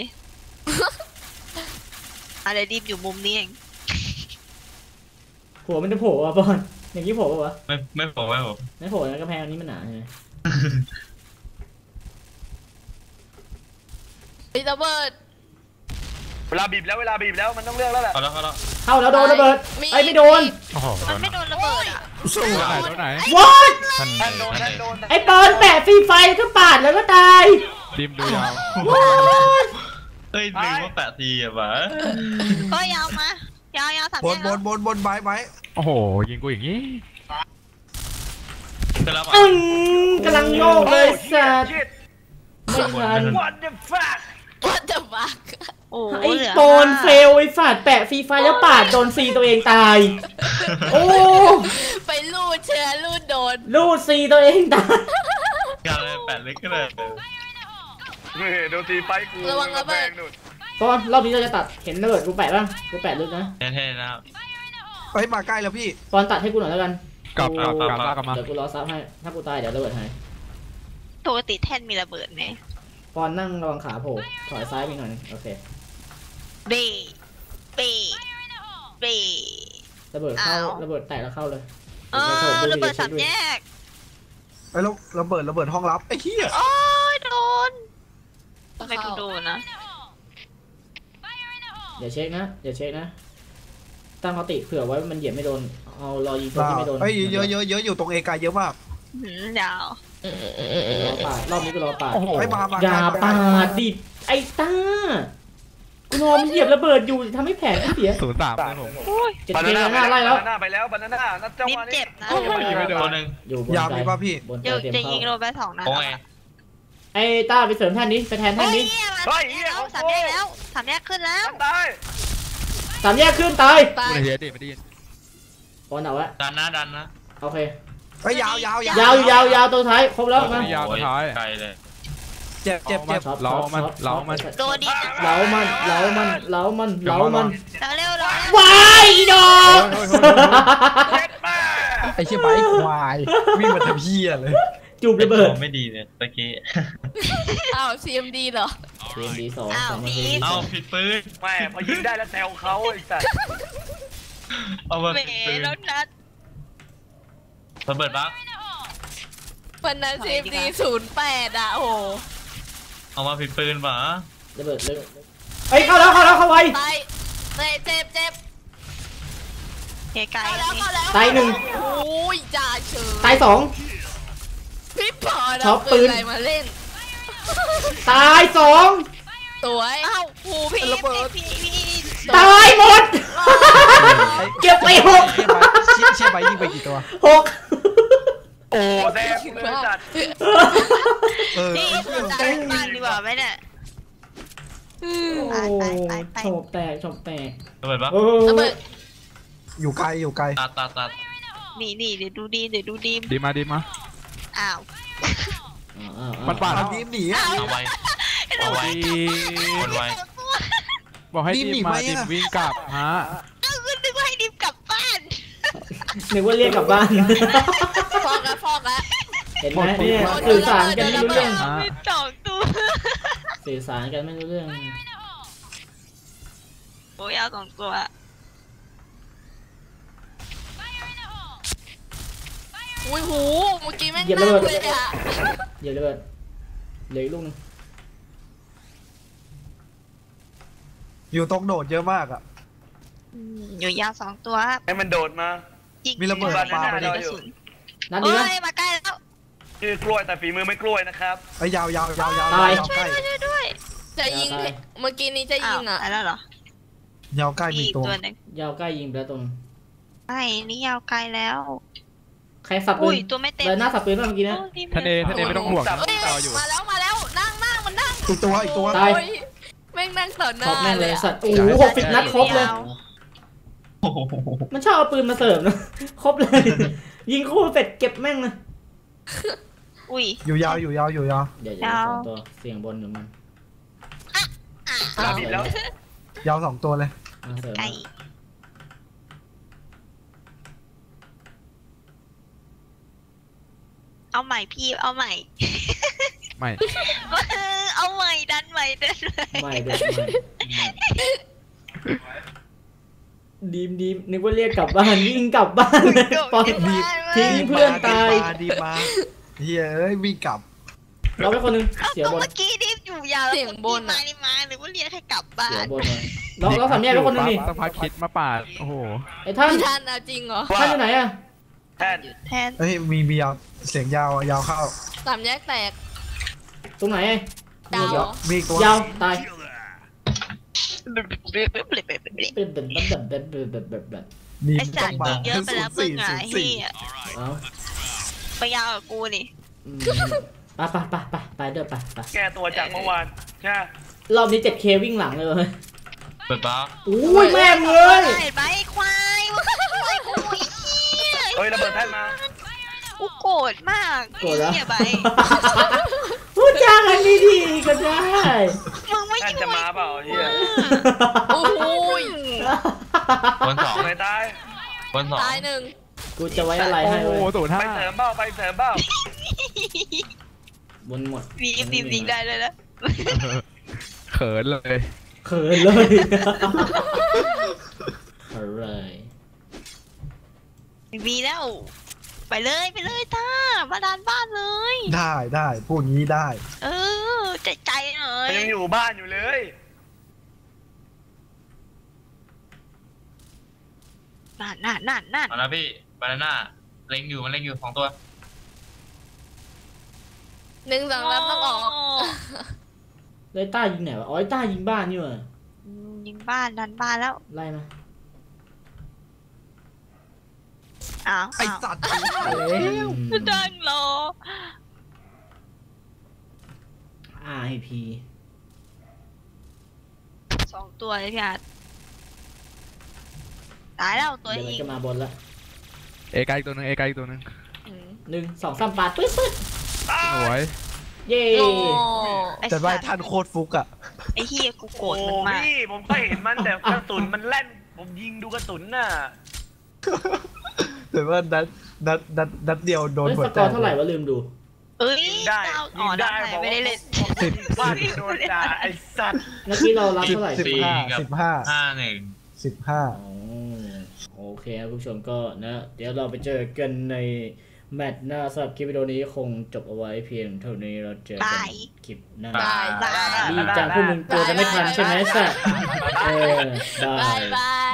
[SPEAKER 3] อะไรดีมอยู่มุมนี้เอง
[SPEAKER 1] หัวมันจะโผล่อะบอลอย่างนี้โผล่ปะวะ
[SPEAKER 4] ไม่ไม่ผมไม่ผม
[SPEAKER 1] ไม่โผล่นะกระแพงอันนี้มันหนาใช่ไหม
[SPEAKER 6] ปิดระเบิด
[SPEAKER 2] เวลาบีบแล้วเวลาบีบแล้วมันต้องเลือกแล้วแหละ
[SPEAKER 4] เอาแล้วเอาแล้ว
[SPEAKER 1] เข้าแล้วโดนระเบิด
[SPEAKER 6] มี
[SPEAKER 1] ไอ้ยไม่โดน
[SPEAKER 8] โอ้โหโด
[SPEAKER 3] มัน
[SPEAKER 8] น
[SPEAKER 3] ไม่โดนระเบิดอะ
[SPEAKER 6] ม
[SPEAKER 5] สู้
[SPEAKER 9] ตัวไหน
[SPEAKER 5] อะ
[SPEAKER 9] ตัวไหน
[SPEAKER 1] what
[SPEAKER 8] ท่าน
[SPEAKER 2] ท่านโดน
[SPEAKER 8] ท่าน
[SPEAKER 2] ท่าน
[SPEAKER 8] เอ
[SPEAKER 2] โดน
[SPEAKER 1] ไอ้ปอนแปะฟรีไฟแล้วก็ปาดแล้วก็ตาย
[SPEAKER 9] ดิมดูยาว
[SPEAKER 1] what
[SPEAKER 4] เฮ้ยลืมว่าแปดทีอะวะ
[SPEAKER 3] เฮ้ยยาวมายาวยาวสาม
[SPEAKER 5] บ
[SPEAKER 3] แย
[SPEAKER 5] น
[SPEAKER 3] ก
[SPEAKER 5] บ
[SPEAKER 3] แล้ว
[SPEAKER 5] นบนบนไม้ไม้
[SPEAKER 9] โอ้โหยิงกูอย่างงี้
[SPEAKER 4] ก็แล้ว
[SPEAKER 1] อึ้งกำลังโยกเลยสัตว์
[SPEAKER 2] ชิด
[SPEAKER 1] ไม่ทัน
[SPEAKER 2] what the fuck
[SPEAKER 6] ว่าจะบัก
[SPEAKER 3] โอ้
[SPEAKER 1] ไอ้
[SPEAKER 3] เหลือ
[SPEAKER 1] ปอนเฟลไอ้ฝาดแปะฟรีไฟแล้วปาดโดนซีตัวเองตาย โอ้
[SPEAKER 6] ไปลูดเชื้อลูดโดน
[SPEAKER 1] ลูดซีตัวเองตาย
[SPEAKER 4] การเลยแปดเล็กก็เลย
[SPEAKER 2] นี่โดนตีไฟกู
[SPEAKER 6] ระวังระเบิด
[SPEAKER 2] แงนู่น
[SPEAKER 1] ปอนรอบนี้เราจะตัดเห็นระเบิดกูแปะบ้างกูแปะลึกนะ
[SPEAKER 4] เท่ๆนะครับ
[SPEAKER 5] เฮ้ยมาใกล้แล้วพี่
[SPEAKER 1] ปอนตัดให้กูหน่อยแล้วกัน
[SPEAKER 9] กลับกลับ
[SPEAKER 1] กู
[SPEAKER 9] กลับลากกลับมา
[SPEAKER 1] เดี๋ยวกูรอซับให้ถ้ากูตายเดี๋ยวระเบิดให้
[SPEAKER 3] ปกติแท่นมีระเบิดไหม
[SPEAKER 1] ปอนนั่งระวังขาโผล่ถอยซ้ายไปหน่อยนึงโอเค
[SPEAKER 3] เบเบเบ
[SPEAKER 1] ระเบิดเข้า
[SPEAKER 3] อ้าว
[SPEAKER 1] ระเบิดแตกแล้วเข้าเลย
[SPEAKER 3] เออระเบิดสามแยก
[SPEAKER 5] ไอ้ยแล้วระเบิดระเบิดห้องลับไอ้เหี้ย
[SPEAKER 3] โอ้ยโดนทำไมกูโดนนะ
[SPEAKER 1] อย่าเช็คนะอย่าเช็คนะตั้งสติเผื่อไว้ว่ามันเหยียบไม่โดนเอารอยิงตัวที่ไม่โดน
[SPEAKER 5] เฮ้ยเยอะเยอะเยอะอยู่ตรงเอกาเยอะมาก
[SPEAKER 3] หืมยาว
[SPEAKER 1] รอปาดรอบนี้กูรอปาด
[SPEAKER 9] โอ้โห
[SPEAKER 5] เฮ้ยมามา
[SPEAKER 1] อย่า
[SPEAKER 5] ใกล้
[SPEAKER 1] ปา
[SPEAKER 5] มาใกล้
[SPEAKER 1] ดดิไอ้ต้า กูนอนมันเหยียบระเบิดอยู่ทำให้แผลกูเสีย
[SPEAKER 9] ศูนย์สามนะผม
[SPEAKER 3] โอ้ย
[SPEAKER 1] เจ็ด
[SPEAKER 2] บา
[SPEAKER 1] เก
[SPEAKER 2] นามน่า
[SPEAKER 1] หน้าไล่แล้ว
[SPEAKER 2] บานาน่าไปแล้วบานาน่านัดจัง
[SPEAKER 3] นิ
[SPEAKER 2] ห
[SPEAKER 3] ด
[SPEAKER 2] วะนี้
[SPEAKER 3] เจ็บนะ
[SPEAKER 9] ยิงไม่โด
[SPEAKER 4] ตัวนหนึ่ง
[SPEAKER 1] อยู่บน
[SPEAKER 5] ยาว
[SPEAKER 1] ใจ
[SPEAKER 5] มีป่ะพี่
[SPEAKER 1] บนใจ
[SPEAKER 3] เดี๋ยว
[SPEAKER 1] เตรียม
[SPEAKER 3] จะยิง
[SPEAKER 1] เข้า
[SPEAKER 3] โดนไปสองนัด
[SPEAKER 4] โอ้ย
[SPEAKER 1] ไอ้ต้าไปเสริมแท่นนี้ไปแทนแท่
[SPEAKER 3] เฮ้
[SPEAKER 1] น
[SPEAKER 3] ย
[SPEAKER 1] นี้
[SPEAKER 3] เหี้ยมาแล้วสามแยกแล้วสามแยกขึ้นแล้ว
[SPEAKER 2] ท่านตาย
[SPEAKER 1] สามแยกขึ้นตาย
[SPEAKER 6] ตา
[SPEAKER 9] ไม่
[SPEAKER 6] ย
[SPEAKER 9] ได้เฮียดิไม่ได้ยิน
[SPEAKER 1] ปอนเอาไว้
[SPEAKER 4] ดันนะดันนะ
[SPEAKER 1] โอเค
[SPEAKER 5] เฮ้ยยาวยาวยาวยา
[SPEAKER 1] วยาวยาวตัวท้ายครบแล้วมา
[SPEAKER 9] ยาวสุดท้าย
[SPEAKER 4] ไกลเลย
[SPEAKER 5] เจ็บเจ็บเจ็บ
[SPEAKER 1] ช็อป
[SPEAKER 9] เรามัน
[SPEAKER 1] ช็อป
[SPEAKER 9] เรามัน
[SPEAKER 1] ช็อป
[SPEAKER 3] โดนดิ
[SPEAKER 1] เหลามันเหลามันเหลามันเหลามัน
[SPEAKER 3] เร็วเร็ว
[SPEAKER 1] วายอีดอก
[SPEAKER 2] เจ็บมาก
[SPEAKER 5] ไอ้เชี่ยไบค์ควายวิ่งมาทำเหี้ยเลย
[SPEAKER 1] จูบระเบิด
[SPEAKER 4] ไม่ดีเลยตะกี้
[SPEAKER 6] อ้าว CMD เหรอ
[SPEAKER 1] เกมดีสอง
[SPEAKER 3] อ้าว
[SPEAKER 1] สองนา
[SPEAKER 3] พี
[SPEAKER 1] ที
[SPEAKER 3] ท
[SPEAKER 4] เอ้าผิดปืน
[SPEAKER 2] แม่พอยิงได้แล้วแซวเขาไอ้สัส
[SPEAKER 4] เอามา
[SPEAKER 3] เบ
[SPEAKER 4] ผิดปืน
[SPEAKER 3] แล้วนัด
[SPEAKER 4] ระเบิดบัก
[SPEAKER 6] วันนั้น CMD ศูนย์แปดอะโอ้โห
[SPEAKER 4] เอามาผิดปืนป่ะ
[SPEAKER 1] ระเบิดเลยเอ้ยเข้าแล้วเข้าแล้วเข้าไว
[SPEAKER 6] ตายเจ็บเจ็บเจ็บ
[SPEAKER 3] เฮไกล
[SPEAKER 6] เข้า
[SPEAKER 3] แล้
[SPEAKER 6] แล้ววเข้าแล้ว
[SPEAKER 1] ตายหนึ่ง
[SPEAKER 6] โอ้ยจ่าเฉย
[SPEAKER 1] ตายสอง
[SPEAKER 6] พี่ปอด
[SPEAKER 1] ช็อป
[SPEAKER 6] เอา
[SPEAKER 1] ปื
[SPEAKER 6] ปื
[SPEAKER 1] น
[SPEAKER 6] นอะไรมาเล่น
[SPEAKER 1] ตายสอง
[SPEAKER 6] สวย
[SPEAKER 3] อ้าวหูพี่พี่พี่
[SPEAKER 1] ตายหมด เก็บไปหก
[SPEAKER 5] เชี่ยไบค์เชี่ยเชี่ยไบค์ยิงไปกี่ตัว
[SPEAKER 1] หก
[SPEAKER 2] โอ้แซวกูเลยสัตว์
[SPEAKER 5] เออ
[SPEAKER 3] นี่คือจ่ายบ้านดีกว่าไหมเนี่ย
[SPEAKER 1] โอ้
[SPEAKER 3] ตายตายตาย
[SPEAKER 1] โฉบแตกโฉบแตก
[SPEAKER 4] ระเบิดบัก
[SPEAKER 1] โอ้
[SPEAKER 6] ระเบิด
[SPEAKER 5] อยู่ไกลอยู่ไกล
[SPEAKER 4] ตัดตัดตัด
[SPEAKER 3] นี่นี่เดี๋ยวดูดีเดี๋ยวดูดี
[SPEAKER 9] ดีมาดีมา
[SPEAKER 3] อ้าว
[SPEAKER 9] มันปาด
[SPEAKER 5] ทำทีมหนีอะ
[SPEAKER 4] เอาไว้เอาไว้คนไว้
[SPEAKER 9] บอกให้
[SPEAKER 5] ดิม
[SPEAKER 9] ดีมาดิมวิ่งกลับฮะ
[SPEAKER 3] ก็คือนึกว่าให้ดิมกลับบ้าน
[SPEAKER 1] นึกว่าเรียกกลับบ้าน
[SPEAKER 6] ฟอกแล้วฟอกแล้ว
[SPEAKER 1] เห็นไหมเนี่ยสื่อสารกันไม่รู้เรื่อง
[SPEAKER 9] ฮะ
[SPEAKER 3] มีสองตัว
[SPEAKER 1] สื่อสารกันไม่รู้เรื่อง
[SPEAKER 3] โอ้ยเอาสองตัว
[SPEAKER 6] อุ้ยหูเมื่อกี้แม่ง
[SPEAKER 1] เหยียบ
[SPEAKER 6] นั่
[SPEAKER 1] ระ
[SPEAKER 6] ง
[SPEAKER 1] เบิด
[SPEAKER 6] เลยอะ
[SPEAKER 1] เดี๋ยวระเบิดเหลืออีกลูกนึง
[SPEAKER 5] อยู่ตรงโดดเยอะมากอะ
[SPEAKER 3] อืมอยู่ยาวสองตัวครับ
[SPEAKER 2] ให้มันโดดมา
[SPEAKER 3] ยิง
[SPEAKER 5] มีระเบิด
[SPEAKER 3] ยิง
[SPEAKER 2] ปาไปดิ
[SPEAKER 3] กระสุ น
[SPEAKER 1] นัดดี
[SPEAKER 3] เฮ้
[SPEAKER 1] ไหม
[SPEAKER 3] ยมาใกล้แล้ว
[SPEAKER 2] คือกล้วยแต่ฝีมือไม่กล้วยนะครับ
[SPEAKER 5] ไอ้ยยาวยาวยาวยาว
[SPEAKER 1] ตาย
[SPEAKER 5] ยาว
[SPEAKER 3] ช่
[SPEAKER 5] ใก
[SPEAKER 3] วย
[SPEAKER 5] ล้
[SPEAKER 3] ด้วยช่วยด้วย
[SPEAKER 6] จะยิง
[SPEAKER 1] ตาย
[SPEAKER 6] เมื่อกี้นี้จะ
[SPEAKER 3] อ้า
[SPEAKER 6] ยิ
[SPEAKER 3] ว
[SPEAKER 6] งอะ
[SPEAKER 3] ตายแล้วเหรอยา
[SPEAKER 5] วใกล้มี
[SPEAKER 3] อีก
[SPEAKER 5] ตัว
[SPEAKER 3] ตัวหนึ่ง
[SPEAKER 1] ยาวใกล้ยิงไปแล้วตรง
[SPEAKER 3] ไอ้นี่ยาวไกลแล้ว
[SPEAKER 1] ใครสับปื
[SPEAKER 3] อุ้
[SPEAKER 1] น
[SPEAKER 3] ยตัวไม่เต็ม
[SPEAKER 1] เดินหน้าสับปืนเมื่อกี้นะ
[SPEAKER 3] โอ้ย
[SPEAKER 9] ท่านเอท่านเอไม่ต้องห่วงนะ
[SPEAKER 6] เอ้ย
[SPEAKER 9] รออยู่
[SPEAKER 6] มาแล้วมาแล้วนั่งนั่งมันนั่ง
[SPEAKER 5] อีกตัวอีกตัว
[SPEAKER 1] ตาย
[SPEAKER 6] โอ้แม่งนั่งต่อหน้า
[SPEAKER 1] ครบแม่งเลย
[SPEAKER 6] อะ
[SPEAKER 1] สัตว์โอ้โหหกสิบนัดครบเลย
[SPEAKER 4] โอ้โห
[SPEAKER 1] มันชอบเอาปืนมาเสริมนะ ครบเลย ยิงคู่เสร็จเก็บแม่งเลย
[SPEAKER 3] อุ้ย
[SPEAKER 5] อยู่ยาวอยู่ยาวอยู่ยาว
[SPEAKER 1] เดี๋ยวเดี๋ยว
[SPEAKER 3] ดาว
[SPEAKER 1] สองตัวเสียงบนหรือมัน
[SPEAKER 2] ลาบิดแล้ว
[SPEAKER 5] ยาวสองตัวเลย
[SPEAKER 1] อะเสริม
[SPEAKER 3] ไก่
[SPEAKER 1] มา
[SPEAKER 3] เอาใหม่พี่เอาใหม่
[SPEAKER 9] ไม่
[SPEAKER 3] เอาใหม่ดันใหม่ดันใหม่
[SPEAKER 1] ไม่เด็กไม่ ดีมดีมนึกว่าเรียกกลับบ้านวิ่งกลับบ้านเลยปล่อย
[SPEAKER 5] ดี
[SPEAKER 1] ทิ้งเพื่อนตาย
[SPEAKER 5] ดีมาดีมาเฮ้ยเอ้ยวิ่งกลับ
[SPEAKER 1] เราไปคนหนึง
[SPEAKER 3] เอา
[SPEAKER 1] เสีย
[SPEAKER 3] ก็
[SPEAKER 1] บน
[SPEAKER 3] เมื่อกี้ดิฟอยู่ยาวแล้ว
[SPEAKER 6] เสียงบน
[SPEAKER 3] มา
[SPEAKER 6] อะ
[SPEAKER 3] นี่มาหรือว่าเรียกให้กลับบ้า
[SPEAKER 1] เสีย
[SPEAKER 3] น
[SPEAKER 1] บนเลยเราเราสามแยกไปคนหนึงนี่
[SPEAKER 9] สักพักคิดมาปาดโอ้โห
[SPEAKER 1] ไอ้ท่าน
[SPEAKER 6] พี่ทันเอาจริงเหรอ
[SPEAKER 1] ท่านอยู่ไหนอะ
[SPEAKER 2] แท่น
[SPEAKER 3] แทน
[SPEAKER 5] เฮ้ยมีมียาวเสียงยาวยาวเข้า
[SPEAKER 6] สามแยกแตก
[SPEAKER 1] ตรงไหน
[SPEAKER 6] ดาว
[SPEAKER 5] มีอีกตัว
[SPEAKER 1] ยาวตาย
[SPEAKER 3] ไอสั
[SPEAKER 5] ต้อ
[SPEAKER 3] ต
[SPEAKER 5] ง
[SPEAKER 3] ว์
[SPEAKER 5] มา
[SPEAKER 3] ยิงเยอะไปแล้วมึงอะ
[SPEAKER 5] ศูนย์
[SPEAKER 3] เฮี
[SPEAKER 5] สี่
[SPEAKER 3] ย
[SPEAKER 1] เอา
[SPEAKER 3] ไปยาวกับกูนี่
[SPEAKER 1] อืมไปไปไปไปไปเด้อไปไป
[SPEAKER 2] แก้ตัวจากเมื่อวานใช่ไหม
[SPEAKER 1] รอบนี้ 7K วิ่งหลังเลยเว้ย
[SPEAKER 4] เปิดบ้า
[SPEAKER 1] อุ้ยแม่งเลย
[SPEAKER 3] ไอ้ใบควายมึงควายกูไอ้เหี้ย
[SPEAKER 2] เฮ้ยระเบิดแท่นมา
[SPEAKER 3] กูโกรธมาก
[SPEAKER 1] โกรธแล้ว
[SPEAKER 3] ไอ้เหี้ยใบ
[SPEAKER 1] พูดจากันดีๆก็ได้
[SPEAKER 3] มึงไม่
[SPEAKER 2] แท่น
[SPEAKER 3] ช่
[SPEAKER 2] จะ
[SPEAKER 3] วย
[SPEAKER 2] มาเปล่าเฮีย
[SPEAKER 6] โอ้ย
[SPEAKER 4] บนสอง
[SPEAKER 2] ไหนตาย
[SPEAKER 4] บนสอง
[SPEAKER 6] ตายหนึ่ง
[SPEAKER 1] กูจะไว้อะไร
[SPEAKER 9] โอ้
[SPEAKER 1] ให้
[SPEAKER 9] โห
[SPEAKER 1] เว้ย
[SPEAKER 9] ศูนย์
[SPEAKER 2] ไป
[SPEAKER 9] ห้า
[SPEAKER 2] เสริมเบ้าไปเสริมเบ้า
[SPEAKER 1] บนหมด
[SPEAKER 3] มีมียิงได้เลยนะ
[SPEAKER 9] เขินเลย
[SPEAKER 1] เขินเลยเขินเลย
[SPEAKER 3] มีแล้ว ไปเลยไปเลยตามาดานบ้านเลย
[SPEAKER 5] ได้ได้พูดงี้ได้
[SPEAKER 3] เออใจใจหน่อย
[SPEAKER 2] มันยังอยู่บ้านอยู่เลย
[SPEAKER 3] นั่นนั่นนั่นนั่น
[SPEAKER 4] เอาละพี่บานาน่าเล็งอยู่มันเล็งอยู่สองตัว
[SPEAKER 6] หนึ่งสองสามต้องออก
[SPEAKER 1] เลยต้ายิงไหนวะอ๋อไอ้ต้ายิงบ้านนี่หว่า
[SPEAKER 3] อืมยิงบ้านดันบ้านแล้ว
[SPEAKER 1] ไล่มา
[SPEAKER 3] อ้าว
[SPEAKER 5] ไอ
[SPEAKER 3] อ้าว
[SPEAKER 5] สัตว์
[SPEAKER 3] ดังรอ
[SPEAKER 1] อ่าไอพี
[SPEAKER 3] สองตัวเลยพี่อาร์ตตายแล้วตัว
[SPEAKER 1] เดี๋ยวมัน
[SPEAKER 3] อีก
[SPEAKER 1] จะมาบนละ
[SPEAKER 9] เอไกลอีกตัวหนึงเอไกลอีกตัวหนึง
[SPEAKER 3] อืม
[SPEAKER 1] หนึ่งสองสามปาดปึ๊ดปึ๊ด
[SPEAKER 9] สวย
[SPEAKER 1] เย้
[SPEAKER 6] โอ้
[SPEAKER 3] ไอ้
[SPEAKER 5] แต่
[SPEAKER 3] สั
[SPEAKER 5] ว่า
[SPEAKER 3] ตว์
[SPEAKER 5] ท่านโคตรฟุกอะ
[SPEAKER 3] ไอ้เฮียกูโกร
[SPEAKER 2] โอ้
[SPEAKER 3] ธมันมาก
[SPEAKER 2] พี่ผมก็เห็นมันแต่กระสุนมันแล่น ผมยิงดูกระสุนน่ะ
[SPEAKER 5] แต่ว่านัดนัดนัดนัดเดียวโดน
[SPEAKER 1] เฮ้ย
[SPEAKER 5] หัว
[SPEAKER 1] สก
[SPEAKER 5] แต
[SPEAKER 1] อร์เท่าไหร่วะลืมดู
[SPEAKER 3] เอ้ย
[SPEAKER 2] ยิงได้
[SPEAKER 3] เจ้าอ๋
[SPEAKER 2] ยิ
[SPEAKER 3] องได้
[SPEAKER 2] ได้บอก
[SPEAKER 3] ไม่ได้เล่น
[SPEAKER 5] สิบ
[SPEAKER 2] ว่าโดนด่าไอ้สัตว์
[SPEAKER 1] เมื่อกี้เรารับ
[SPEAKER 5] สิบ
[SPEAKER 1] เท่าไหร่
[SPEAKER 5] สิบห้าสิบห้า
[SPEAKER 4] ห้าหนึ่ง
[SPEAKER 5] สิบห้า
[SPEAKER 1] อ๋อโอเคครับคุณผู้ชมก็นะ เดี๋ยวเราไปเจอกันในแมตช์หน้าสำหรับคลิปวิดีโอนี้คงจบเอาไว้เพียงเท่านี้เราเจอกัน
[SPEAKER 3] บาย
[SPEAKER 1] คลิปหน้า
[SPEAKER 6] บายบาย
[SPEAKER 1] รีบจังพวกมึงกลัวจะไม่ทันใช่ไหมสัตว์เออได้
[SPEAKER 6] บายบาย